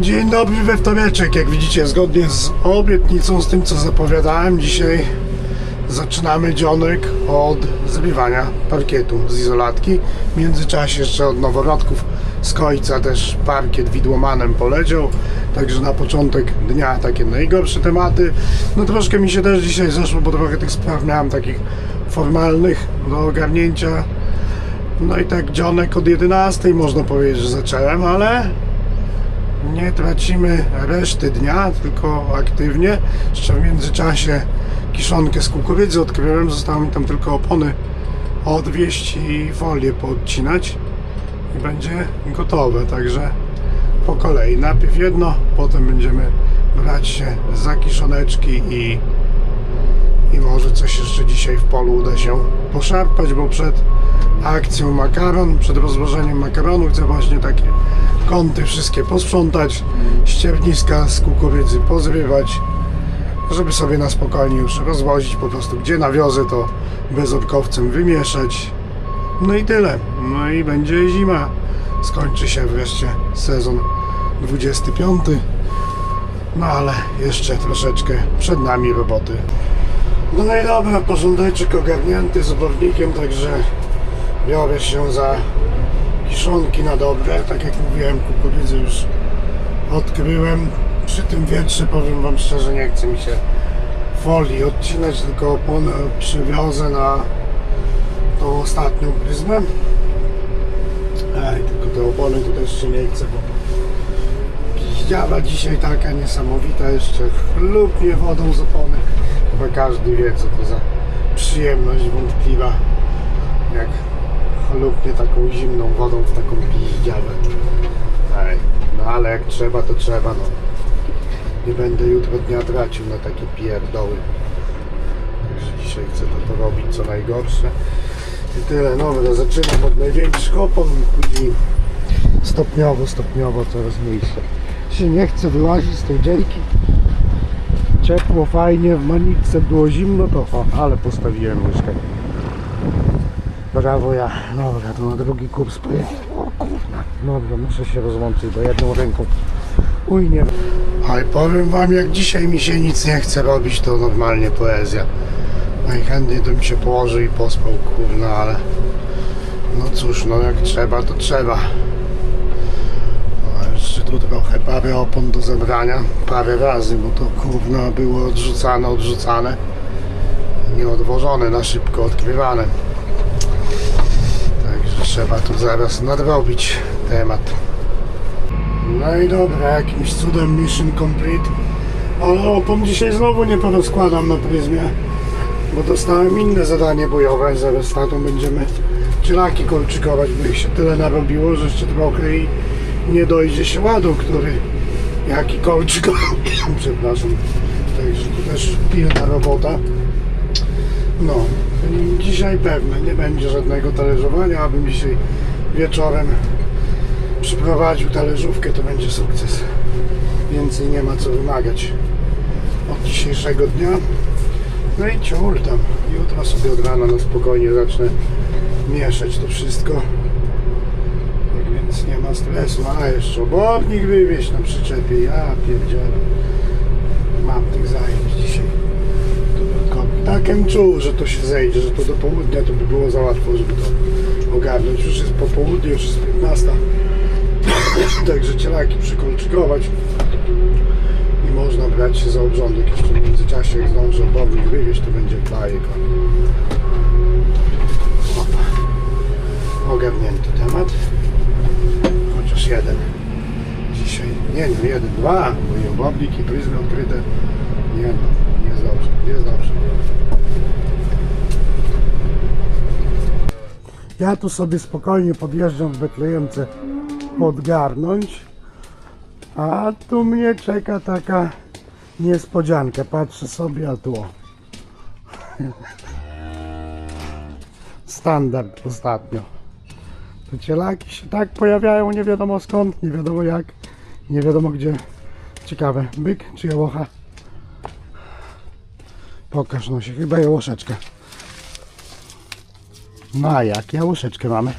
Dzień dobry we wtoreczek. Jak widzicie, zgodnie z obietnicą, z tym co zapowiadałem, dzisiaj zaczynamy dzionek od zrywania parkietu z izolatki. W międzyczasie jeszcze od noworodków z końca też parkiet widłomanem poleciał. Także na początek dnia takie najgorsze tematy. No troszkę mi się też dzisiaj zeszło, bo trochę tych spraw miałem takich formalnych do ogarnięcia. No i tak dzionek od 11 można powiedzieć, że zacząłem, ale nie tracimy reszty dnia, tylko aktywnie. Jeszcze w międzyczasie kiszonkę z kukurydzy odkryłem, zostało mi tam tylko opony odwieźć i folię poodcinać i będzie gotowe, także po kolei. Najpierw jedno, potem będziemy brać się za kiszoneczki i, i może coś jeszcze dzisiaj w polu uda się poszarpać, bo przed akcją makaron, przed rozłożeniem makaronu chcę właśnie takie kąty wszystkie posprzątać, ścierniska z kukurydzy pozrywać, żeby sobie na spokojnie już rozwozić po prostu gdzie nawiozę to bezorkowcem wymieszać. No i tyle. No i będzie zima. Skończy się wreszcie sezon 25. No ale jeszcze troszeczkę przed nami roboty. No i dobra, porządeczek ogarnięty z obornikiem, także biorę się za kiszonki na dobre. Tak jak mówiłem, kukurydzy już odkryłem. Przy tym wietrze powiem Wam szczerze, nie chce mi się folii odcinać, tylko oponę przywiozę na tą ostatnią pryzmę. Ej, tylko te opony tu też się nie chce, bo piździała dzisiaj taka niesamowita, jeszcze chlupnie wodą z opony. Chyba każdy wie, co to za przyjemność wątpliwa, jak chlupnie taką zimną wodą w taką. Ej, no ale jak trzeba, to trzeba, no. Nie będę jutro dnia tracił na takie pierdoły. Także dzisiaj chcę to, to robić co najgorsze. I tyle, no, no zaczynam od największych opon i później stopniowo, stopniowo coraz mniejsze. Się nie chce wyłazić z tej dzielki. Ciepło, fajnie, w maniczce było zimno, to o, ale postawiłem łyżkę. Brawo ja. Dobra, to na drugi kurs kurna. Dobra, muszę się rozłączyć, bo jedną ręką Uj, nie. Ale powiem wam, jak dzisiaj mi się nic nie chce robić, to normalnie poezja. Najchętniej to mi się położy i pospał, kurna, ale... No cóż, no jak trzeba, to trzeba. No, jeszcze tu trochę parę opon do zebrania, parę razy, bo to kurna było odrzucane, odrzucane. Nie odwożone, na szybko odkrywane. Trzeba tu zaraz nadrobić temat. No i dobra, jakimś cudem mission complete. Ale opon dzisiaj znowu nie porozkładam na pryzmie, bo dostałem inne zadanie bojowe. Zaraz tatą będziemy cielaki kolczykować, bo ich się tyle narobiło, że jeszcze trochę i nie dojdzie się ładu, który jaki kolczyk, przepraszam. Także tu też pilna robota. No, dzisiaj pewnie nie będzie żadnego talerzowania, abym dzisiaj wieczorem przyprowadził talerzówkę, to będzie sukces. Więcej nie ma co wymagać od dzisiejszego dnia. No i ciul tam. Jutro sobie od rana na spokojnie zacznę mieszać to wszystko. Tak więc nie ma stresu. A jeszcze obornik wywieźć na przyczepie. Ja pierdzielę. Mam tych zajęć dzisiaj. Dodatkowo. Takem czuł, że to się zejdzie, że to do południa to by było za łatwo, żeby to ogarnąć. Już jest po południu, już jest 15. Także cielaki przykolczykować i można brać się za obrządek jeszcze w międzyczasie jak zdążę obornik wywieźć to będzie bajek ogarnięty temat. Chociaż jeden. Dzisiaj, nie no jeden, dwa bo i i pryzmy odkryte. Nie no, jest dobrze, jest dobrze ja tu sobie spokojnie podjeżdżam w Betlejemce podgarnąć. A tu mnie czeka taka niespodzianka. Patrzę sobie, a tu. Standard ostatnio. Te cielaki się tak pojawiają, nie wiadomo skąd, nie wiadomo jak, nie wiadomo gdzie. Ciekawe, byk czy jałocha? Pokaż no się, chyba jałoszeczkę. No a jak, jałoszeczkę mamy.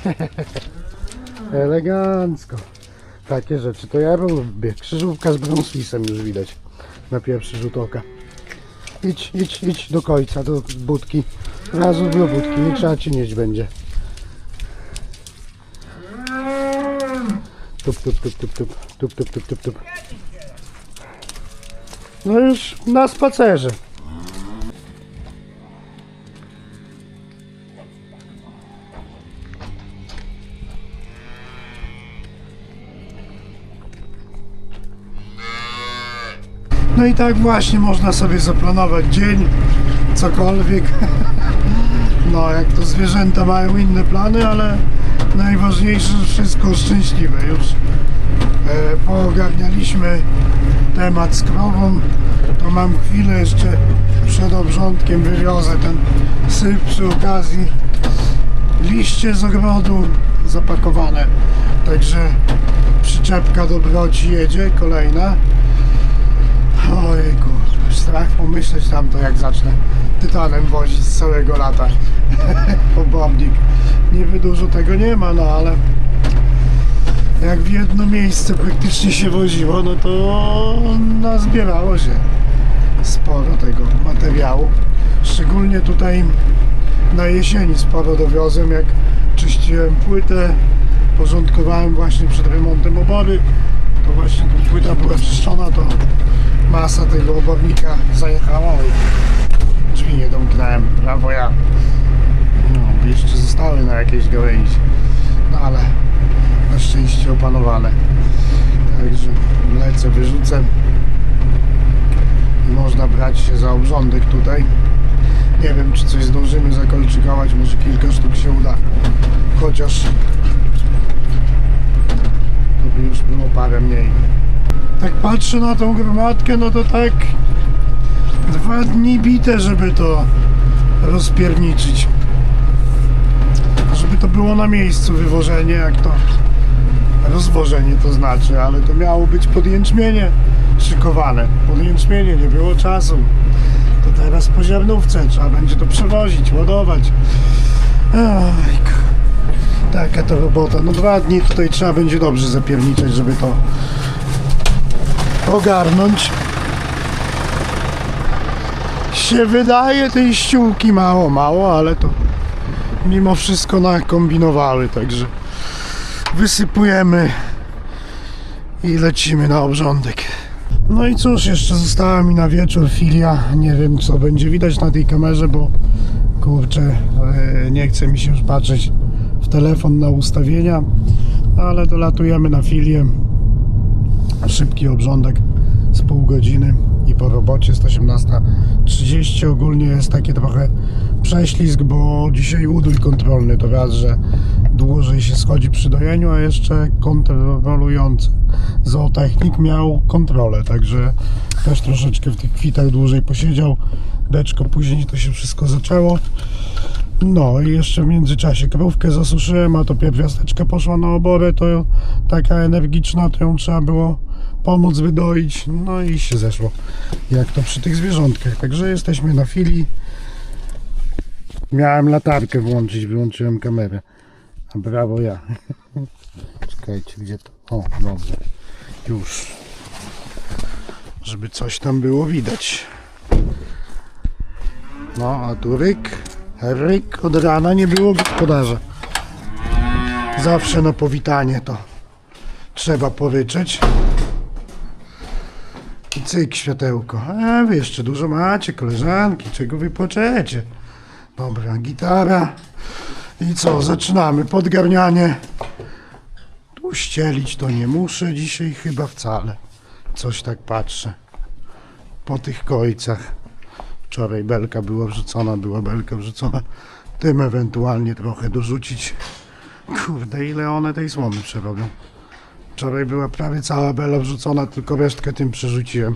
Elegancko. takie rzeczy to ja lubię. Krzyżówka z Brunswisem już widać na pierwszy rzut oka. Idź, idź, idź do końca, do budki. Razu do budki, nie trzeba ci nieść będzie. Tup, tup, tup, tup, tup, tup, tup, tup, tup, tup. No już na spacerze. I tak właśnie można sobie zaplanować dzień, cokolwiek. No, jak to zwierzęta mają inne plany, ale najważniejsze, że wszystko szczęśliwe. Już e, poogarnialiśmy temat z krową, to mam chwilę jeszcze przed obrządkiem wywiozę ten syp przy okazji. Liście z ogrodu zapakowane, także przyczepka do broci jedzie, kolejna. Ojejku, strach pomyśleć tam to jak zacznę tytanem wozić z całego lata. Obobnik. Niby dużo tego nie ma, no ale jak w jedno miejsce praktycznie się woziło, no to nazbierało się sporo tego materiału. Szczególnie tutaj na jesieni sporo dowiozłem, jak czyściłem płytę, porządkowałem właśnie przed remontem obory, to właśnie ta płyta była czyszczona, to masa tego obornika zajechała i drzwi nie domknąłem, brawo ja. No, jeszcze zostały na jakiejś gałęzi, no ale na szczęście opanowane. Także lecę, wyrzucę i można brać się za obrządek tutaj. Nie wiem, czy coś zdążymy zakolczykować, może kilka sztuk się uda. Chociaż to by już było parę mniej. Tak patrzę na tą gromadkę, no to tak dwa dni bite, żeby to rozpierniczyć. Żeby to było na miejscu wywożenie, jak to rozwożenie to znaczy, ale to miało być pod jęczmienie szykowane. Pod jęczmienie nie było czasu. To teraz po ziarnówce trzeba będzie to przewozić, ładować. Ojku. Taka to robota. No dwa dni tutaj trzeba będzie dobrze zapierniczać, żeby to ogarnąć. Się wydaje tej ściółki mało, mało, ale to mimo wszystko nakombinowały, także wysypujemy i lecimy na obrządek. No i cóż, jeszcze została mi na wieczór filia. Nie wiem co będzie widać na tej kamerze, bo kurczę, e, nie chce mi się już patrzeć w telefon na ustawienia, ale dolatujemy na filię. Szybki obrządek z pół godziny i po robocie jest 18.30. Ogólnie jest takie trochę prześlizg, bo dzisiaj udój kontrolny to raz, że dłużej się schodzi przy dojeniu, a jeszcze kontrolujący zootechnik miał kontrolę, także też troszeczkę w tych kwitach dłużej posiedział. Beczko później to się wszystko zaczęło. No i jeszcze w międzyczasie krówkę zasuszyłem, a to pierwiasteczka poszła na oborę, to taka energiczna, to ją trzeba było pomóc wydoić, no i się zeszło, jak to przy tych zwierzątkach. Także jesteśmy na filii. Miałem latarkę włączyć, wyłączyłem kamerę. A brawo ja. Czekajcie, gdzie to? O, dobrze. Już. Żeby coś tam było widać. No, a tu ryk. Ryk od rana nie było gospodarza. Zawsze na powitanie to trzeba poryczeć. I cyk, światełko. A wy jeszcze dużo macie, koleżanki, czego wy płaczecie? Dobra, gitara. I co, zaczynamy. Podgarnianie. Tu ścielić to nie muszę dzisiaj chyba wcale. Coś tak patrzę. Po tych kojcach. Wczoraj belka była wrzucona, była belka wrzucona. Tym ewentualnie trochę dorzucić. Kurde, ile one tej słomy przerobią. Wczoraj była prawie cała bela wrzucona, tylko resztkę tym przerzuciłem.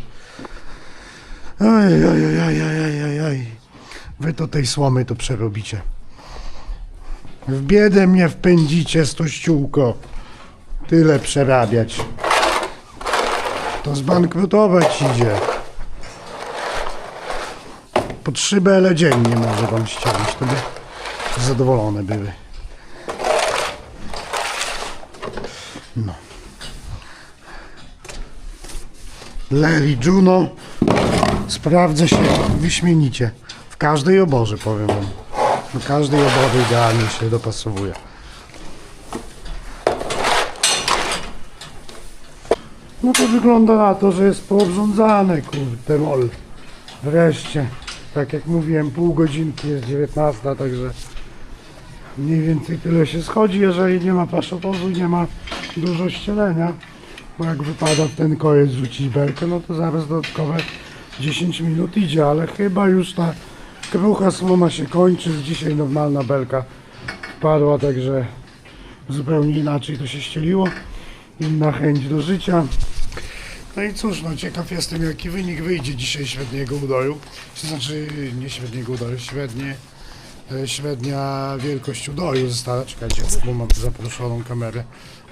Oj, oj, oj, oj, oj. Wy to tej słomy to przerobicie. W biedę mnie wpędzicie, stościółko. Tyle przerabiać. To zbankrutować idzie. Po trzy bele dziennie może wam ściąć, to by zadowolone były. No. Leri Juno sprawdza się wyśmienicie. W każdej oborze powiem wam. Do każdej obory idealnie się dopasowuje. No to wygląda na to, że jest poobrządzane, kurde mol. Wreszcie, tak jak mówiłem, pół godzinki jest 19, także mniej więcej tyle się schodzi, jeżeli nie ma paszowozu i nie ma dużo ścielenia. Bo jak wypada w ten koniec rzucić belkę, no to zaraz dodatkowe 10 minut idzie, ale chyba już ta krucha słoma się kończy. Dzisiaj normalna belka wpadła, także zupełnie inaczej to się ścieliło. Inna chęć do życia. No i cóż, no ciekaw jestem jaki wynik wyjdzie dzisiaj średniego udoju. To znaczy nie średniego udoju, średnie, e, średnia wielkość udoju została. Czekajcie, bo mam zaproszoną kamerę.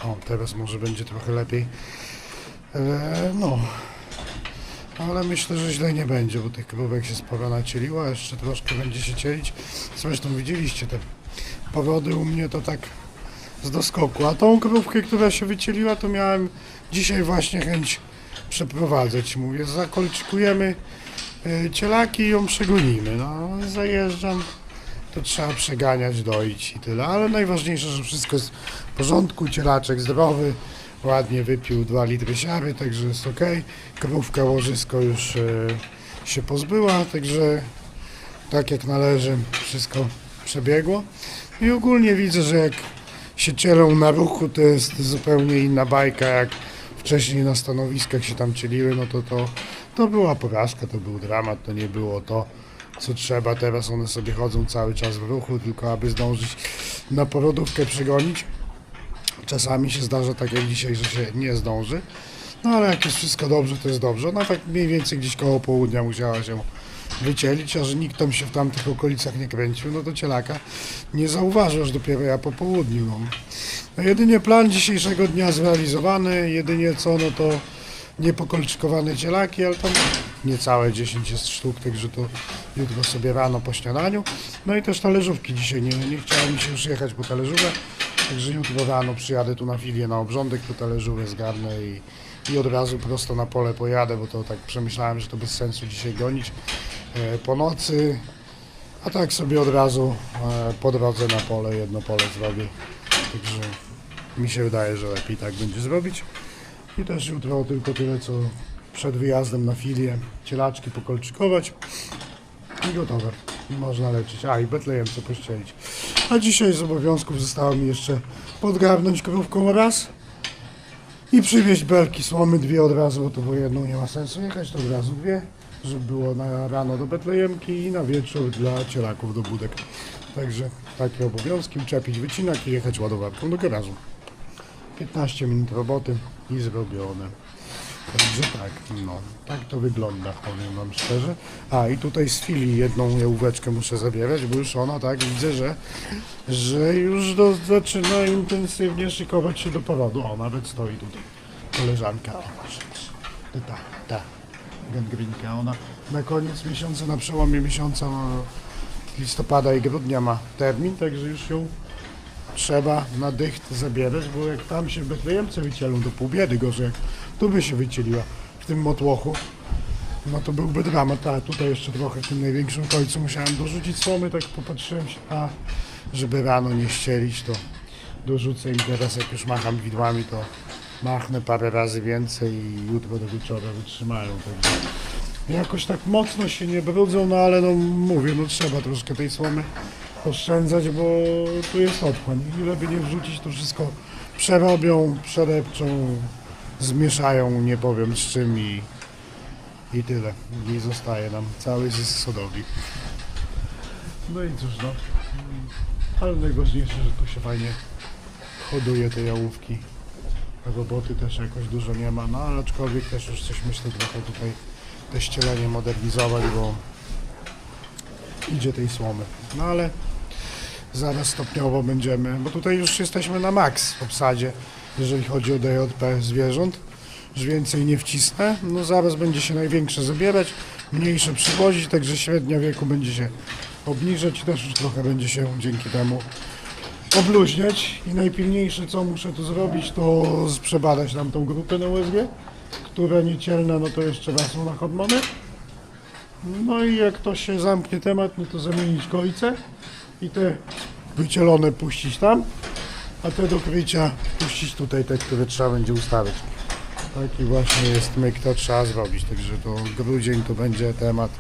O, teraz może będzie trochę lepiej. E, no, ale myślę, że źle nie będzie, bo tych krówek się sporo nacieliło, a jeszcze troszkę będzie się cielić. Zresztą widzieliście te powody u mnie to tak z doskoku. A tą krówkę, która się wycieliła, to miałem dzisiaj właśnie chęć przeprowadzać. Mówię, zakolczykujemy e, cielaki i ją przegonimy. No, zajeżdżam, to trzeba przeganiać, doić i tyle. Ale najważniejsze, że wszystko jest w porządku, cielaczek zdrowy, ładnie wypił 2 litry siary, także jest ok. Krówka łożysko już e, się pozbyła, także tak jak należy, wszystko przebiegło. I ogólnie widzę, że jak się cielą na ruchu, to jest zupełnie inna bajka, jak wcześniej na stanowiskach się tam cieliły, no to to, to była porażka, to był dramat, to nie było to, co trzeba. Teraz one sobie chodzą cały czas w ruchu, tylko aby zdążyć na porodówkę przegonić. Czasami się zdarza tak jak dzisiaj, że się nie zdąży. No ale jak jest wszystko dobrze, to jest dobrze. No tak mniej więcej gdzieś koło południa musiała się wycielić, a że nikt tam się w tamtych okolicach nie kręcił, no to cielaka nie zauważył, aż dopiero ja po południu. No. No jedynie plan dzisiejszego dnia zrealizowany, jedynie co, no to niepokolczykowane cielaki, ale tam niecałe 10 jest sztuk, także to jutro sobie rano po śniadaniu. No i też talerzówki dzisiaj, nie, nie chciało mi się już jechać po talerzówę, także jutro rano przyjadę tu na filię na obrządek, po talerzówę zgarnę i, i od razu prosto na pole pojadę, bo to tak przemyślałem, że to bez sensu dzisiaj gonić po nocy, a tak sobie od razu e, po drodze na pole jedno pole zrobię. Także mi się wydaje, że lepiej tak będzie zrobić. I też jutro tylko tyle, co przed wyjazdem na filię. Cielaczki pokolczykować i gotowe. Można lecieć. A i betlejemce pościelić. A dzisiaj z obowiązków zostało mi jeszcze podgarnąć krówką raz i przywieźć belki słomy dwie od razu, bo to bo jedną nie ma sensu jechać, to od razu dwie, żeby było na rano do betlejemki i na wieczór dla cielaków do budek. Także takie obowiązki, uczepić wycinak i jechać ładowarką do garażu. 15 minut roboty i zrobione. Także tak, no, tak to wygląda, powiem wam szczerze. A i tutaj z chwili jedną jałóweczkę muszę zabierać, bo już ona, tak, widzę, że, że już do, zaczyna intensywnie szykować się do porodu. O, nawet stoi tutaj koleżanka. O, proszę, ta, ta, gangrinka. Ona na koniec miesiąca, na przełomie miesiąca no, listopada i grudnia ma termin, także już ją trzeba na dycht zabierać, bo jak tam się betlejemce wycielą, to pół biedy gorzej, jak tu by się wycieliła w tym motłochu, no to byłby dramat. A tutaj jeszcze trochę w tym największym końcu musiałem dorzucić słomy, tak popatrzyłem się, a żeby rano nie ścielić, to dorzucę im teraz, jak już macham widłami, to machnę parę razy więcej i jutro do wieczora wytrzymają. Także jakoś tak mocno się nie brudzą, no ale no mówię, no trzeba troszkę tej słomy oszczędzać, bo tu jest otchłań. Ile by nie wrzucić, to wszystko przerobią, przerepczą, zmieszają, nie powiem z czym i, i tyle. I zostaje nam cały zysk sodowi. No i cóż no, ale najważniejsze, że tu się fajnie hoduje te jałówki. Roboty też jakoś dużo nie ma, no ale aczkolwiek też już coś myślę trochę tutaj te ścielenie modernizować, bo idzie tej słomy. No ale zaraz stopniowo będziemy, bo tutaj już jesteśmy na maks w obsadzie, jeżeli chodzi o DJP zwierząt. Już więcej nie wcisnę. No zaraz będzie się największe zabierać, mniejsze przywozić, także średnia wieku będzie się obniżać i też już trochę będzie się dzięki temu obluźniać. I najpilniejsze co muszę tu zrobić, to przebadać nam tą grupę na USG, które niecielne, no to jeszcze raz są na Hodmony. No i jak to się zamknie temat, no to zamienić gojce i te wycielone puścić tam, a te do puścić tutaj, te, które trzeba będzie ustawić. Taki właśnie jest myk, to trzeba zrobić, także to grudzień to będzie temat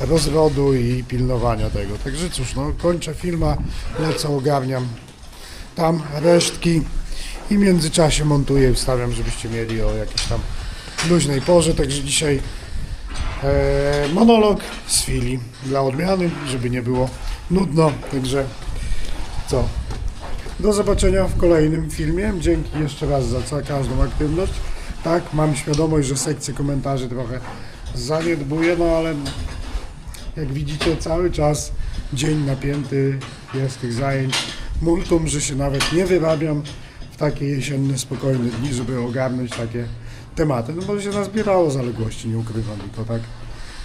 rozrodu i pilnowania tego. Także cóż, no kończę filma, lecę, ogarniam tam resztki i w międzyczasie montuję i wstawiam, żebyście mieli o jakiejś tam luźnej porze, także dzisiaj e, monolog z chwili dla odmiany, żeby nie było nudno, także co? Do zobaczenia w kolejnym filmie. Dzięki jeszcze raz za każdą aktywność. Tak, mam świadomość, że sekcję komentarzy trochę zaniedbuję, no ale jak widzicie cały czas dzień napięty jest tych zajęć. Multum, że się nawet nie wyrabiam w takie jesienne, spokojne dni, żeby ogarnąć takie tematy. No bo się nazbierało zaległości, nie ukrywam, tylko tak,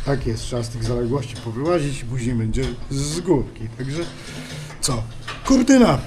tak jest. Trzeba z tych zaległości powyłazić i później będzie z górki. Także co? Kurtyna!